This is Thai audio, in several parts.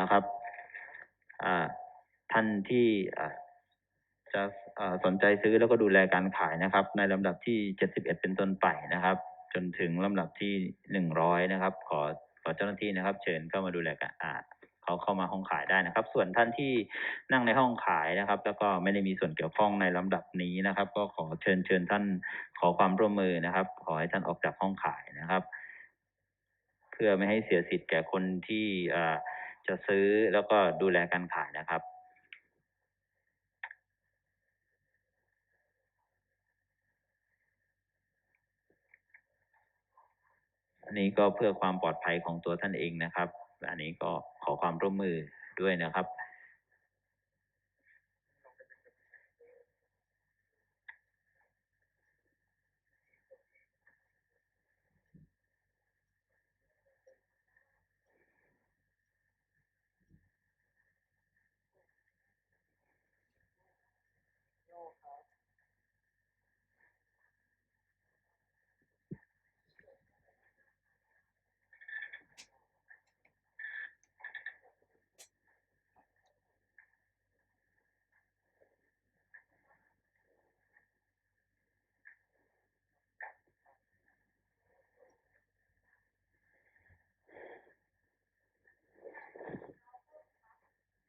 นะครับท่านที่จะสนใจซื้อแล้วก็ดูแลการขายนะครับ ในลำดับที่ 71 เป็นต้นไปนะครับ จนถึงลำดับที่ 100 นะครับ ขอขอเจ้าหน้าที่นะครับ เชิญเข้ามาดูแลกันเขาเข้ามาห้องขายได้นะครับ ส่วนท่านที่นั่งในห้องขายนะครับ แล้วก็ไม่ได้มีส่วนเกี่ยวข้องในลำดับนี้นะครับ ก็ขอเชิญเชิญท่านขอความร่วมมือนะครับ ขอให้ท่านออกจากห้องขายนะครับ เพื่อไม่ให้เสียสิทธิ์แก่คนที่เอ่อ จะซื้อแล้วก็ดูแลการขายนะครับ อันนี้ก็เพื่อความปลอดภัยของตัวท่านเองนะครับ อันนี้ก็ขอความร่วมมือด้วยนะครับ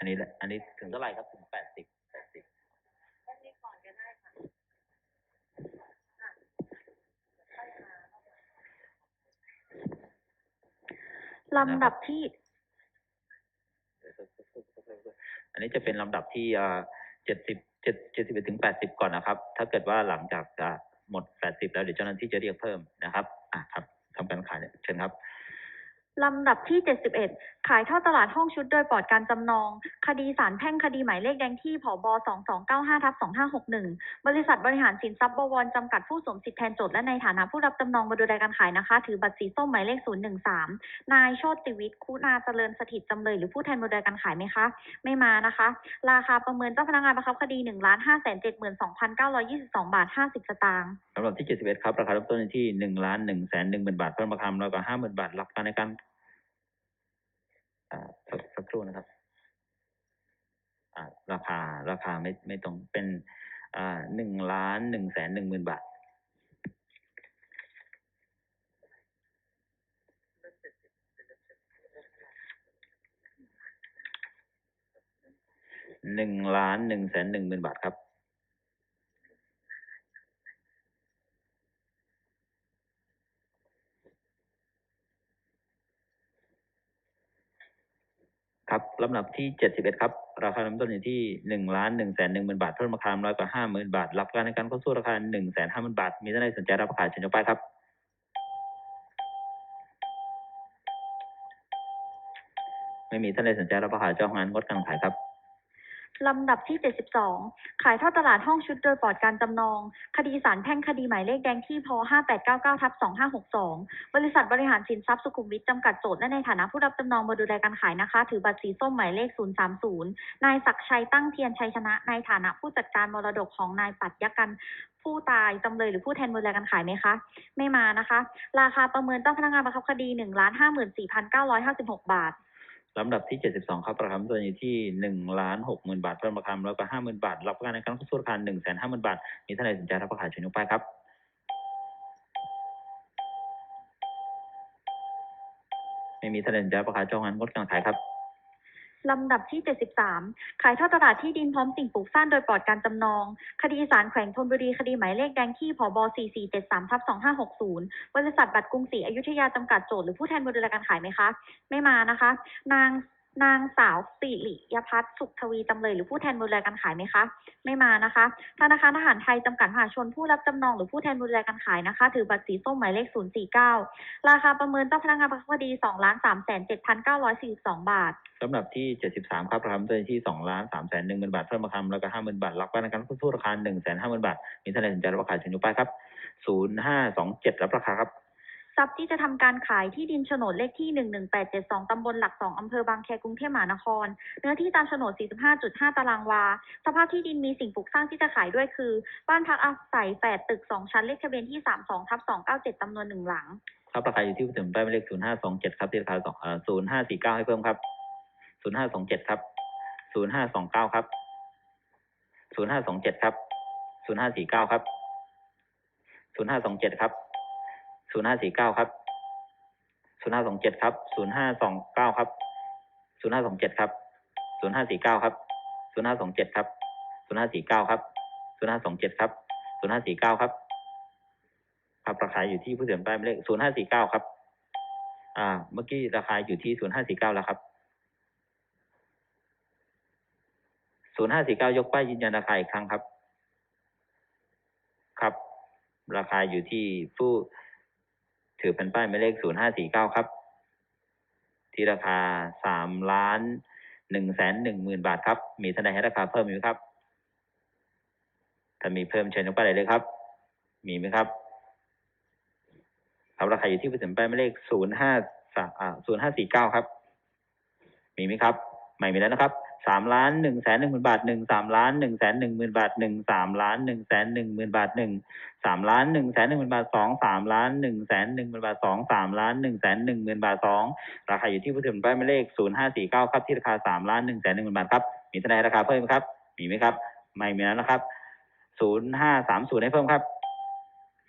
อันนี้อันนี้ถึงเท่าไหร่ครับ ถึงแปดสิบแปดสิบลำดับที่ อันนี้จะเป็นลำดับที่เจ็ดสิบเจ็ดเจ็ดสิบถึงแปดสิบก่อนนะครับ ถ้าเกิดว่าหลังจากอ่าหมดแปดสิบแล้วเดี๋ยวเจ้าหน้าที่จะเรียกเพิ่มนะครับ อะครับทำการขายเนี่ยเชิญครับ ลำดับที่ 71 ขายท่อตลาดห้องชุดโดยปลอดการจำนอง คดีสารแพ่งคดีหมายเลขแดงที่ผบ2295ทับ2561 บริษัทบริหารสินทรัพย์บวรจำกัดผู้สวมสิทธิแทนโจทย์และในฐานะผู้รับจำนองมาดูแลการขายนะคะ ถือบัตรสีส้มหมายเลข 013 นายโชติวิทย์ คุณาเจริญสถิตจำเลยหรือผู้แทนมาดูแลการขายไหมคะ ไม่มานะคะ ราคาประเมินเจ้าพนักงานบังคับคดี1 5 7 2 9 2 2บาท50 สตางค์ลำดับที่ 71 ครับ ราคาเริ่มต้นอยู่ที่หนึ่งล้านหนึ่งแสนหนึ่งหมื่นบาทเพิ่มราคาร้อยกว่าห้าหมื่นบาทหลักการในการ สักสักครู่นะครับราคาราคาไม่ไม่ตรงเป็นหนึ่งล้านหนึ่งแสนหนึ่งหมื่นบาทหนึ่งล้านหนึ่งแสนหนึ่งหมื่นบาทครับ ลำดับที่ 71 ครับ ราคาเริ่มต้นอยู่ที่ 1 ล้าน1แสน1หมื่นบาทเพิ่มราคาร้อยกว่า5หมื่นบาท รับการในการเข้าสู้ราคา1แสน5หมื่นบาท มีท่านใดสนใจรับประกาศเชิญยกป้ายครับ ไม่มีท่านใดสนใจรับประกาศเจ้าของงานงดการขายครับ ลำดับที่ 72 ขายท่อตลาดห้องชุดโดยปลอดการจำนอง คดีสารแพ่งคดีหมายเลขแดงที่พ5899ทับ2562 บริษัทบริหารสินทรัพย์สุขุมวิทจำกัดโจทย์และในฐานะผู้รับจำนองมาดูแลการขายนะคะ ถือบัตรสีส้มหมายเลข 030 นายศักชัยตั้งเทียนชัยชนะ ในฐานะผู้จัดการมรดกของนายปัตยกันผู้ตายจำเลยหรือผู้แทนดูแลการขายไหมคะ ไม่มานะคะ ราคาประเมินเจ้าพนักงานบังคับคดี1 5 4 9 5 6 บาท ลำดับที่ 72 ครับระคาเริ่มต้นอยู่ที่1ล้าน6หมื่นบาทเพิ่มประคาร้อยกว่า5หมื่นบาท รับประกันในการเข้าสู้ราคา1แสน5หมื่นบาท มีท่านใดสนใจรับประขายเชิญยกป้ายครับไม่มีท่านใดสนใจประขายจองงานงดการขายครับ ลำดับที่ 73 ขายทอดตลาดที่ดินพร้อมสิ่งปลูกสร้างโดยปลอดการจำนอง คดีสารแขวงธนบุรี คดีหมายเลขแดงที่ผบ4473ทับ2560 บริษัทบัตรกรุงศรีอยุธยาจำกัดโจทย์หรือผู้แทนบริการขายไหมคะ ไม่มานะคะ นาง นางสาวสิริยพัฒน์สุขทวีจำเลยหรือผู้แทนบริการขายไหมคะ ไม่มานะคะ ธนาคารทหารไทยจำกัดมหาชนผู้รับจำนองหรือผู้แทนบริการขายนะคะ ถือบัตรสีส้มหมายเลข 049 ราคาประเมินเจ้าพนักงานบังคับคดี2ล้าน3 7 942 บาทลำดับที่ 73 ครับปราคาเริ่มต้นอยู่ที่2ล้าน3แสน1หมื่นบาทเพิ่มราคาร้อยกว่า5หมื่นบาท รับประกันในการเข้าสู้ราคา1แสน5หมื่นบาท มีท่านใดสนใจรับประขายเชิญยกป้ายครับ 0527 รับราคาครับ ทรัพย์ที่จะทำการขายที่ดินโฉนดเลขที่ 11872ตำบลหลัก 2อำเภอบางแคกรุงเทพมหานคร เนื้อที่ตามโฉนด 45.5 ตารางวา สภาพที่ดินมีสิ่งปลูกสร้างที่จะขายด้วยคือ บ้านพักอาศัยแฝดตึก 2 ชั้นเลขทะเบียนที่ 32ทับ297จำนวนหนึ่งหลัง ครับราคาอยู่ที่ถึงป้ายหมายเลข 0527 ครับที่ราคา2เอ่อ0549 ให้เพิ่มครับศูนย์ห้าสองเจ็ดครับศูนย์ห้าสองเก้าครับศูนย์ห้าสองเจ็ดครับศูนย์ห้าสี่เก้าครับศูนย์ห้าสองเจ็ดครับ ศูนย์ห้าสี่เก้าครับศูนย์ห้าสองเจ็ดครับศูนย์ห้าสองเก้าครับศูนย์ห้าสองเจ็ดครับศูนย์ห้าสี่เก้าครับศูนย์ห้าสองเจ็ดครับศูนย์ห้าสี่เก้าครับศูนย์ห้าสองเจ็ดครับศูนย์ห้าสี่เก้าครับครับราคาอยู่ที่ผู้เสียป้ายหมายเลขศูนย์ห้าสี่เก้าครับ อ่า เมื่อกี้ราคาอยู่ที่ศูนย์ห้าสี่เก้าแล้วครับศูนย์ห้าสี่เก้ายกป้ายยืนยันราคาอีกครั้งครับ ครับ ราคาอยู่ที่ผู้ ถือเป็นป้ายหมายเลขศูนย์ห้าสี่เก้าครับ ที่ราคาสามล้านหนึ่งแสนหนึ่งหมื่นบาทครับ มีท่านใดให้ราคาเพิ่มอยู่ไหมครับ ถ้ามีเพิ่มเชิญยกป้ายได้เลยครับ มีไหมครับครับราคาอยู่ที่ผู้ถือป้ายหมายเลขศูนย์ห้าสามศูนย์ห้าสี่เก้าครับ มีไหมครับ ไม่มีแล้วนะครับสามล้านหนึ่งแสนหนึ่งหมื่นบาทหนึ่งสามล้านหนึ่งแสนหนึ่งหมื่นบาทหนึ่งสามล้านหนึ่งแสนหนึ่งหมื่นบาทหนึ่งสามล้านหนึ่งแสนหนึ่งหมื่นบาทสองสามล้านหนึ่งแสนหนึ่งหมื่นบาทสองสามล้านหนึ่งแสนหนึ่งหมื่นบาทสองราคาอยู่ที่ผู้ถือป้ายหมายเลขศูนย์ห้าสี่เก้าครับที่ราคาสามล้านหนึ่งแสนหนึ่งหมื่นบาทครับมีเท่าไหร่ราคาเพิ่มไหมครับ มีไหมครับ ไม่มีแล้วนะครับศูนย์ห้าสามศูนย์ให้เพิ่มครับ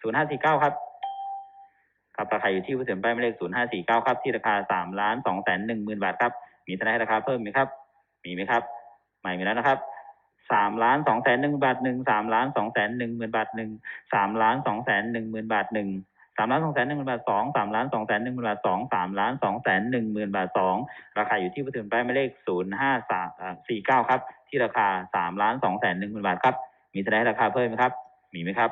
ศูนย์ห้าสี่เก้าครับครับราคาอยู่ที่ผู้เสียป้ายหมายเลขศูนย์ห้าสี่เก้าครับที่ราคาสามล้านสองแสนหนึ่งหมื่นบาทครับ มีเท่าไหร่ราคาเพิ่มไหมครับ มีไหมครับไม่มีแล้วนะครับสามล้านสองแสนหนึ่งบาทหนึ่งสามล้านสองแสนหนึ่งหมื่นบาทหนึ่งสามล้านสองแสนหนึ่งหมื่นบาทหนึ่งสามล้านสองแสนหนึ่งหมื่นบาทสองสามล้านสองแสนหนึ่งหมื่นบาทสองสามล้านสองแสนหนึ่งหมื่นบาทสองราคาอยู่ที่ผู้ถือป้ายหมายเลขศูนย์ห้าสามสี่เก้าครับ ที่ราคาสามล้านสองแสนหนึ่งหมื่นบาทครับ มีเท่าไหร่ราคาเพิ่มไหมครับ มีไหมครับ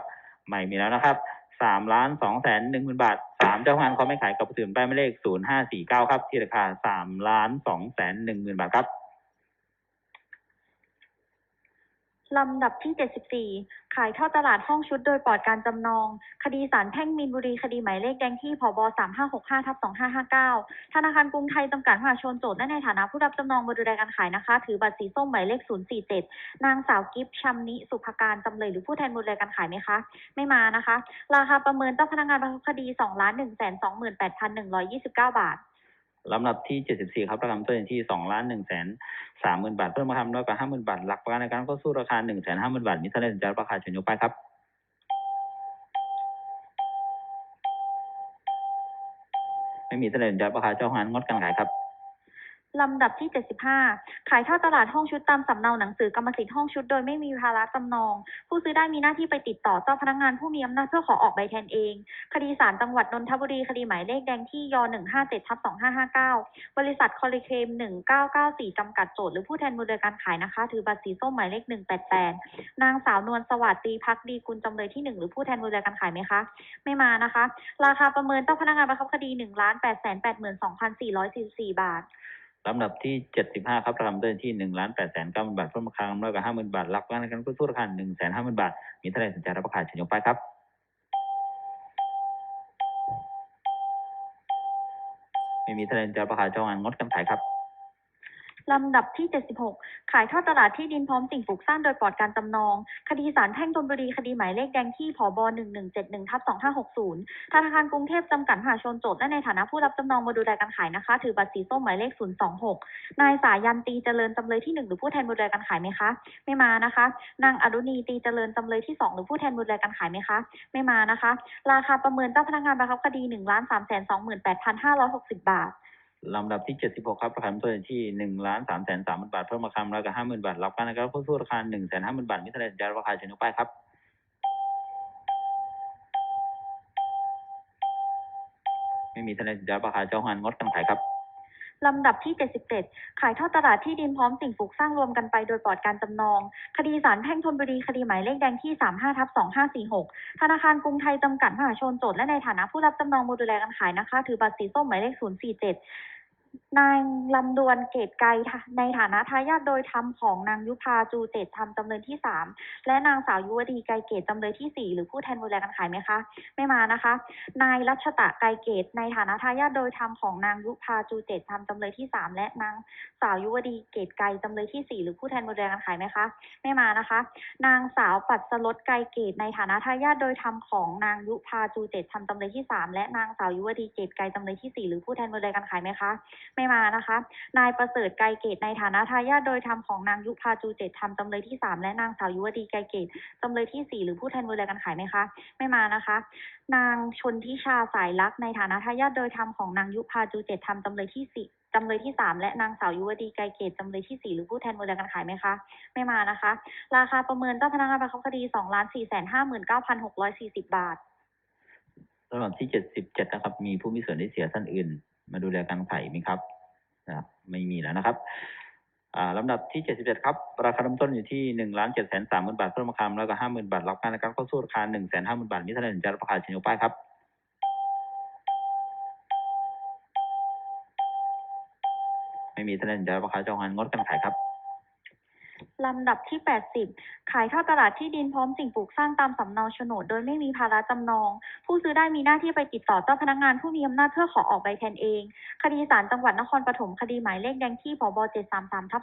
ไม่มีแล้วนะครับ สามล้านสองแสนหนึ่งหมื่นบาทสามเจ้าของานเขาไม่ขายกับผู้ถือป้ายหมายเลขศูนย์ห้าสี่เก้าครับ ที่ราคาสามล้านสองแสนหนึ่งหมื่นบาทครับ ลำดับที่ 74 ขายทอดตลาดห้องชุดโดยปลอดการจำนอง คดีสารแพ่งมีนบุรี คดีหมายเลขแดงที่ผบ3565ทับ2559 ธนาคารกรุงไทยจำกัดมหาชนโจทย์และในฐานะผู้รับจำนองบริการการขายนะคะ ถือบัตรสีส้มหมายเลข 047 นางสาวกิฟชัมนิสุภการจำเลยหรือผู้แทนบริการขายไหมคะ ไม่มานะคะ ราคาประเมินเจ้าพนักงานบังคับคดี2ล้าน1 2 8 1 2 9 บาท ลำดับที่ 74 ครับประกันต้นที่2ล้าน1แสน30,000 บาท เพิ่มมาทำน้อยกว่า 50,000 บาท หลักประกันในการเข้าสู้ราคา 1 5 0 0 0 0 บาทมีเท่าได้สนใจรับราคาเชิญยกไปครับไม่มีเท่าไหร่สนใจรับราคาเจ้าของงานงดการขายครับ ลำดับที่ 75 ขายทอดตลาดห้องชุดตามสำเนาหนังสือกรรมสิทธิ์ห้องชุดโดยไม่มีภาระจำนอง ผู้ซื้อได้มีหน้าที่ไปติดต่อเจ้าพนักงานผู้มีอำนาจเพื่อขอออกใบแทนเอง คดีศาลจังหวัดนนทบุรี คดีหมายเลขแดงที่ย157ทับ2559 บริษัทคอลิเคม 1994 จำกัดโจทย์หรือผู้แทนบริการขายนะคะ ถือบัตรสีส้มหมายเลข 188 นางสาวนวลสวัสดีพักดีกุลจำเลยที่ 1 หรือผู้แทนบริการขายไหมคะ ไม่มานะคะ ราคาประเมินเจ้าพนักงานบังคับคดี1ล้าน8 8 2 444 บาท ลำดับที่75ครับประกันต้นที่1ล้าน8แสนเก้าหมื่นบาทเพิ่มราคาน้อยกว่า50,000บาทหลักประกันการเข้าสู้ราคา1 5 0 0 0 0บาท มีเท่าไหร่สนใจรับปราคาเชิญยกไปครับไม่มีเท่าไหร่สนใจรับราคาเจ้างานงดการขายครับ ลำดับที่ 76 ขายทอดตลาดที่ดินพร้อมสิ่งปลูกสร้างโดยปลอดการจำนอง คดีสารแพ่งธนบุรี คดีหมายเลขแดงที่ผบ1171ทับ2560 ธนาคารกรุงเทพจำกัดมหาชนโจทย์และในฐานะผู้รับจำนองมาดูแลการขายนะคะ ถือบัตรสีส้มหมายเลข 026 นายสายันตีเจริญจำเลยที่ 1 หรือผู้แทนบริการขายไหมคะ ไม่มานะคะ นางอรุณีตีเจริญจำเลยที่ 2 หรือผู้แทนบริการขายไหมคะ ไม่มานะคะ ราคาประเมินเจ้าพนักงานบังคับคดี1ล้าน3 2 8 5 6 0 บาท ลำดับที่ 76 ครับประกันต้นที่1ล้าน3แสน3หมื่นบาท เพิ่มราคาร้อยกับ50,000 บาทหลักประกันในการเข้สู้ราคา1 5 0 0 0 0บาทมีเท่าไหร่สนใจรับราคาเชิญยกไปครับไม่มีเท่าไหร่สนใจรับราคาเจ้างานงดการขายครับ ลำดับที่ 77 ขายทอดตลาดที่ดินพร้อมสิ่งปลูกสร้างรวมกันไปโดยปลอดการจำนอง คดีสารแพ่งธนบุรี คดีหมายเลขแดงที่ 35ทับ2546 ธนาคารกรุงไทยจำกัดมหาชนโจทย์และในฐานะผู้รับจำนองมาดูแลการขายนะคะ ถือบัตรสีส้มหมายเลข 047 นางลำดวนเกตไกรในฐานะทายาทโดยธรรมของนางยุพาจูเจตธรรมจำเลยที่3และนางสาวยุวดีไกรเกตจำเลยที่4หรือผู้แทนบริการขายไหมคะ ไม่มานะคะ นายรัชตะไกรเกต ในฐานะทายาทโดยธรรมของนางยุพาจูเจตธรรมจำเลยที่3และนางสาวยุวดีเกตไกรจำเลยที่4หรือผู้แทนบริการขายไหมคะ ไม่มานะคะ นางสาวปัสลดไกรเกต ในฐานะทายาทโดยธรรมของนางยุพาจูเจตธรรมจำเลยที่3และนางสาวยุวดีเกตไกรจำเลยที่4หรือผู้แทนบริการขายไหมคะไม่มานะคะ นายประเสริฐไกรเกตในฐานะทายาทโดยธรรมของนางยุพาจูเจตธรรมจำเลยที่สามและนางสาวยุวดีไกรเกตจำเลยที่สี่หรือผู้แทนบริการขายไหมคะ ไม่มานะคะ นางชนทิชาสายลักษณ์ในฐานะทายาทโดยธรรมของนางยุพาจูเจตธรรมจำเลยที่สี่จำเลยที่สามและนางสาวยุวดีไกรเกตจำเลยที่สี่หรือผู้แทนบริการขายไหมคะ ไม่มานะคะ ราคาประเมินเจ้าพนักงานประคับคดีสองล้านสี่แสนห้าหมื่นเก้าพันหกร้อยสี่สิบบาทลำดับที่ 77 นะครับ มีผู้มีส่วนได้เสียท่านอื่น มาดูแลการขายไหมครับนะครับไม่มีแล้วนะครับอ่าลำดับที่ 77 ครับ ราคาเริ่มต้นอยู่ที่ 1 7 3หมื่นบาทเพิ่มราคาแล้วก็50,000 บาท รับการในการเข้าสู้ราคา 150,000 บาท มีเท่าไหร่งจะรับราคาชินโนป้ายครับ ไม่มีเท่าไหร่งจะรับราคาเจ้าหันงดการขายครับ ลำดับที่ 80 ขายทอดตลาดที่ดินพร้อมสิ่งปลูกสร้างตามสำเนาโฉนด โดยไม่มีภาระจำนอง ผู้ซื้อได้มีหน้าที่ไปติดต่อเจ้าพนักงานผู้มีอำนาจเพื่อขอออกใบแทนเอง คดีศาลจังหวัดนครปฐมคดีหมายเลขแดงที่พบ733ทับ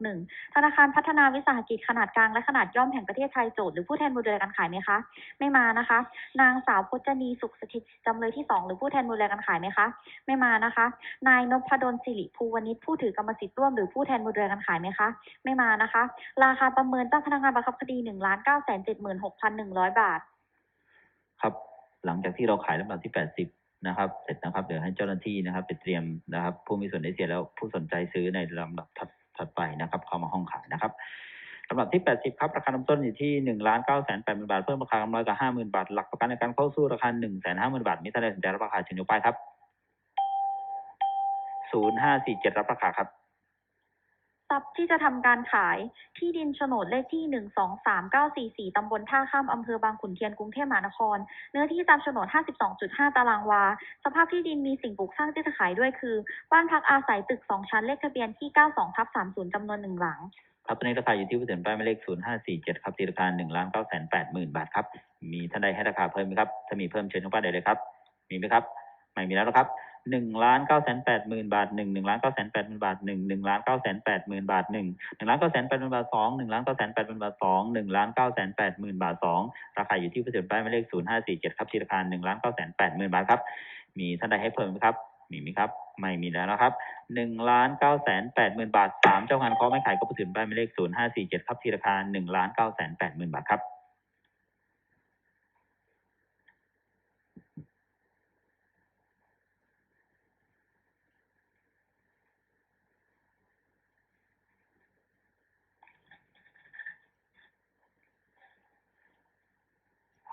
2561 ธนาคารพัฒนาวิสาหกิจขนาดกลางและขนาดย่อมแห่งประเทศไทยโจทย์หรือผู้แทนบริการขายไหมคะ ไม่มานะคะ นางสาวพจนีสุขสถิตจำเลยที่สองหรือผู้แทนบริการขายไหมคะ ไม่มานะคะ นายนพดลสิริภูวณิชผู้ถือกรรมสิทธิ์ร่วมหรือผู้แทนบริการขายไหมคะ ไม่มานะคะราคาประเมินเจ้าพนักงานบังคับคดีหนึ่งล้านเก้าแสนเจ็ดหมื่นหกพันหนึ่งร้อยบาท ครับ หลังจากที่เราขายลำดับที่80นะครับ เสร็จนะครับ เดี๋ยวให้เจ้าหน้าที่นะครับ ไปเตรียมนะครับ ผู้มีส่วนได้เสียแล้วผู้สนใจซื้อในลำดับถัดถัดไปนะครับ เข้ามาห้องขายนะครับลำดับที่ 80 ครับ ราคาเริ่มต้นอยู่ที่1ล้าน9แสน8หมื่นบาท เพิ่มราคากำไรกับ50,000 บาท หลักประกันในการเข้าสู้ราคา1แสน50,000 บาท มีเท่าไหร่ถึงจรับราคาเชิญยกป้ายครับ 0547 รับราคาครับ ทรัพย์ที่จะทำการขาย ที่ดินโฉนดเลขที่หนึ่งสองสามเก้าสี่สี่ตำบลท่าข้ามอำเภอบางขุนเทียน กรุงเทพมหานคร เนื้อที่ตามโฉนดห้าสิบสองจุดห้าตารางวา สภาพที่ดินมีสิ่งปลูกสร้างที่จะขายด้วยคือ บ้านพักอาศัยตึกสองชั้น เลขทะเบียนที่เก้าสองทับสามศูนย์จำนวนหนึ่งหลัง ครับตอนนี้ราคาอยู่ที่ผู้เสนป้ายหมายเลข 0547 ครับตีราคา1ล้าน9แสน8หมื่นบาทครับ มีท่านใดให้ราคาเพิ่มไหมครับ ถ้ามีเพิ่มเชิญยกป้ายได้เลยครับ มีไหมครับ ไม่มีแล้วนะครับ 1ล้าน9แสน8หมื่นบาท1 1ล้าน9แสน8หมื่นบาท1 1ล้าน9แสน8หมื่นบาท1 1ล้าน9แสน8หมื่นบาท2 1ล้าน9แสน8หมื่นบาท2 1ล้าน9แสน8หมื่นบาท2ราคาอยู่ที่ผู้เสนป้ายหมายเลข0547ครับตีราคา1ล้าน9แสน8หมื่นบาทครับ มีท่านใดให้เพิ่มไหมครับ มีไหมครับไม่มีแล้วนะครับหนึ่งล้านเก้าแสนแปดหมื่นบาทสามเจ้างานเคาะไม่ขายก็ไปถึงป้ายหมายเลขศูนย์ห้าสี่เจ็ดครับที่ราคาหนึ่งล้านเก้าแสนแปดหมื่นบาทครับ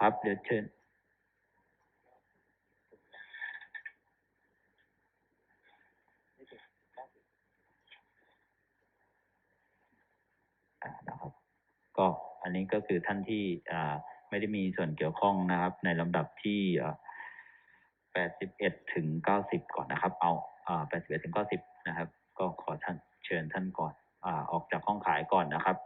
ครับ เดี๋ยวเชิญนะครับ ก็อันนี้ก็คือท่านที่อไม่ได้มีส่วนเกี่ยวข้องนะครับ ในลำดับที่แปดสิบเอ็ดถึงเก้าสิบก่อนนะครับ เอาอ่าแปดสิบเอ็ดถึงเก้าสิบนะครับ ก็ขอท่านเชิญท่านก่อนอ่าออกจากห้องขายก่อนนะครับ